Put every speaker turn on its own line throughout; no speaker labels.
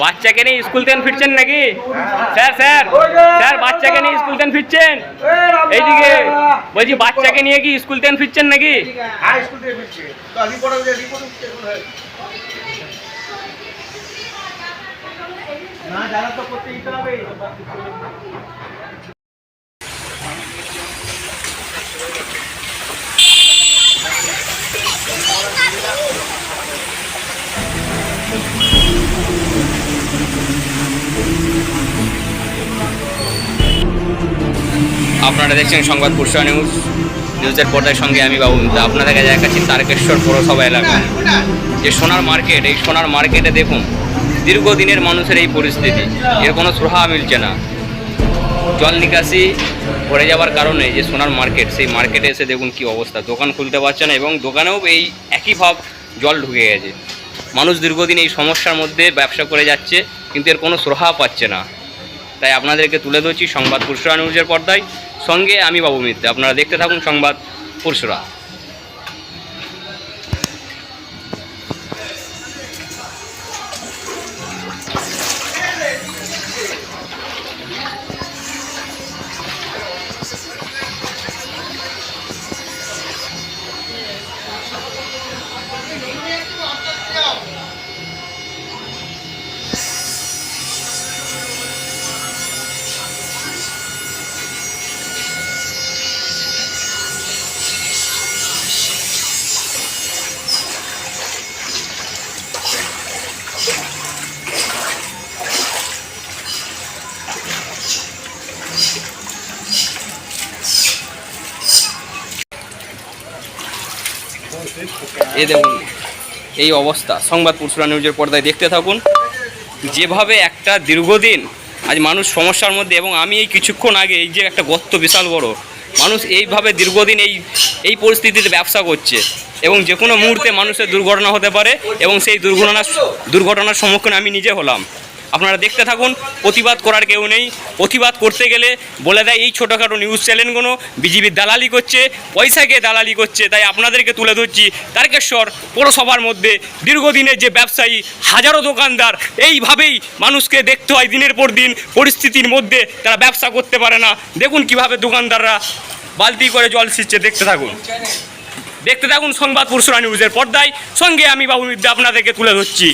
বাচ্চাকে নিয়ে স্কুল থেকে ফিরছেন নাকি স্যার স্যার স্যার বাচ্চাকে নিয়ে স্কুল থেকে ফিরছেন এইদিকে বলছি বাচ্চাকে নিয়ে কি স্কুল থেকে ফিরছেন নাকি
হ্যাঁ স্কুল থেকে ফিরছে তো রিপোর্ট রিপোর্ট উঠছে এখন হয়। না যারা তো করতে দিতে হবে
আপনারা দেখছেন সংবাদ পুরসভা নিউজ। নিউজের পর্দার সঙ্গে আমি বাবু। আপনাদের কাছে দেখাচ্ছি তারকেশ্বর পৌরসভা এলাকা। যে সোনার মার্কেট, এই সোনার মার্কেটে দেখুন, দীর্ঘদিনের মানুষের এই পরিস্থিতি। এর কোনো সুরাহা মিলছে না। জল নিকাশি ভরে যাওয়ার কারণে যে সোনার মার্কেট, সেই মার্কেটে এসে দেখুন কি অবস্থা। দোকান খুলতে পারছে না এবং দোকানেও এই একই ভাব জল ঢুকে গেছে। মানুষ দীর্ঘদিন এই সমস্যার মধ্যে ব্যবসা করে যাচ্ছে, কিন্তু এর কোনো সুরাহা পাচ্ছে না। তাই আপনাদেরকে তুলে ধরছি সংবাদ পুরসুরা নিউজের পর্দায়। সঙ্গে আমি বাবু মিত্র। আপনারা দেখতে থাকুন সংবাদ পুরসুরা এ দেখুন, এই অবস্থা। সংবাদ পুরসুরা নিউজের পর্দায়, দেখতে থাকুন। যেভাবে একটা দীর্ঘদিন আজ মানুষ সমস্যার মধ্যে, এবং আমি এই কিছুক্ষণ আগে, এই যে একটা গর্ত বিশাল বড়, মানুষ এইভাবে দীর্ঘদিন এই এই পরিস্থিতিতে ব্যবসা করছে, এবং যে কোনো মুহূর্তে মানুষের দুর্ঘটনা হতে পারে, এবং সেই দুর্ঘটনার দুর্ঘটনার সম্মুখীন আমি নিজে হলাম। আপনারা দেখতে থাকুন, প্রতিবাদ করার কেউ নেই। প্রতিবাদ করতে গেলে বলে দেয়, এই ছোটোখাটো নিউজ চ্যানেলগুলো বিজেপির দালালি করছে পয়সাকে দালালি করছে? তাই আপনাদেরকে তুলে ধরছি তারকেশ্বর পৌরসভার মধ্যে। দীর্ঘদিনের যে ব্যবসায়ী, হাজারো দোকানদার, এইভাবেই মানুষকে দেখতে হয় দিনের পর দিন। পরিস্থিতির মধ্যে তারা ব্যবসা করতে পারে না। দেখুন কীভাবে দোকানদাররা বালতি করে জল ছিটছে দেখতে থাকুন। দেখতে থাকুন সংবাদ পুরসুরা নিউজের পর্দায়। সঙ্গে আমি বাবু মিদ্যা আপনাদেরকে তুলে ধরছি।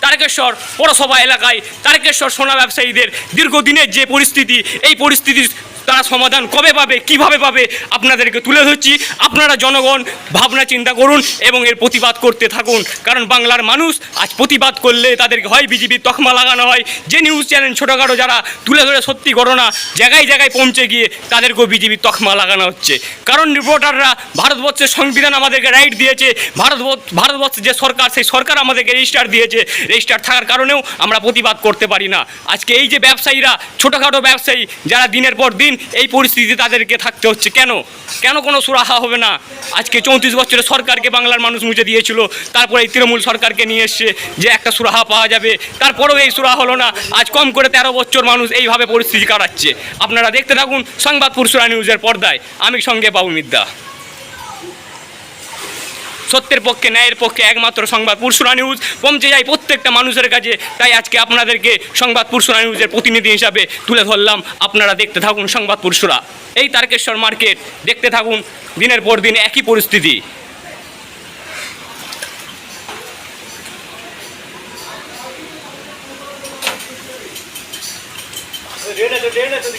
তারকেশ্বর পৌরসভা এলাকায় তারকেশ্বর সোনা ব্যবসায়ীদের দীর্ঘদিনের যে পরিস্থিতি এই পরিস্থিতির তারা সমাধান কবে পাবে, কীভাবে পাবে, আপনাদেরকে তুলে ধরছি। আপনারা জনগণ, ভাবনা চিন্তা করুন এবং এর প্রতিবাদ করতে থাকুন। কারণ বাংলার মানুষ আজ প্রতিবাদ করলে তাদেরকে হয় বিজেপির তকমা লাগানো হয়। যে নিউজ চ্যানেল ছোটোখাটো যারা তুলে ধরে সত্যি ঘটনা জায়গায় জায়গায় পৌঁছে গিয়ে তাদেরকেও বিজেপির তকমা লাগানো হচ্ছে। কারণ রিপোর্টাররা ভারতবর্ষের সংবিধান আমাদেরকে রাইট দিয়েছে। ভারতবর্ষ, ভারতবর্ষের যে সরকার, সেই সরকার আমাদেরকে রেজিস্টার দিয়েছে। রেজিস্টার থাকার কারণেও আমরা প্রতিবাদ করতে পারি না। আজকে এই যে ব্যবসায়ীরা, ছোটোখাটো ব্যবসায়ী, যারা দিনের পর দিন এই পরিস্থিতি তাদেরকে থাকতে হচ্ছে। কেন? কেন কোনো সুরাহা হবে না? আজকে চৌত্রিশ বছরের সরকারকে বাংলার মানুষ মুছে দিয়েছিল। তারপরে এই তৃণমূল সরকারকে নিয়ে এসছে যে একটা সুরাহা পাওয়া যাবে। তারপরেও এই সুরাহা হলো না। আজ কম করে তেরো বছর মানুষ এইভাবে পরিস্থিতি কাটাচ্ছে। আপনারা দেখতে থাকুন সংবাদ পুরসুরা নিউজের পর্দায়। আমি সঙ্গে বাবু মিদ্যা। সত্যের পক্ষে, ন্যায়ের পক্ষে একমাত্র সংবাদ পুরসুরা নিউজ। পৌঁছে যায় প্রত্যেকটা মানুষের কাছে। তাই আজকে আপনাদেরকে সংবাদ পুরসুরা নিউজের প্রতিনিধি হিসাবে তুলে ধরলাম। আপনারা দেখতে থাকুন সংবাদ পুরসুরা। এই তারকেশ্বর মার্কেট, দেখতে থাকুন দিনের পর দিন একই পরিস্থিতি।
রেড আছে রেড আছে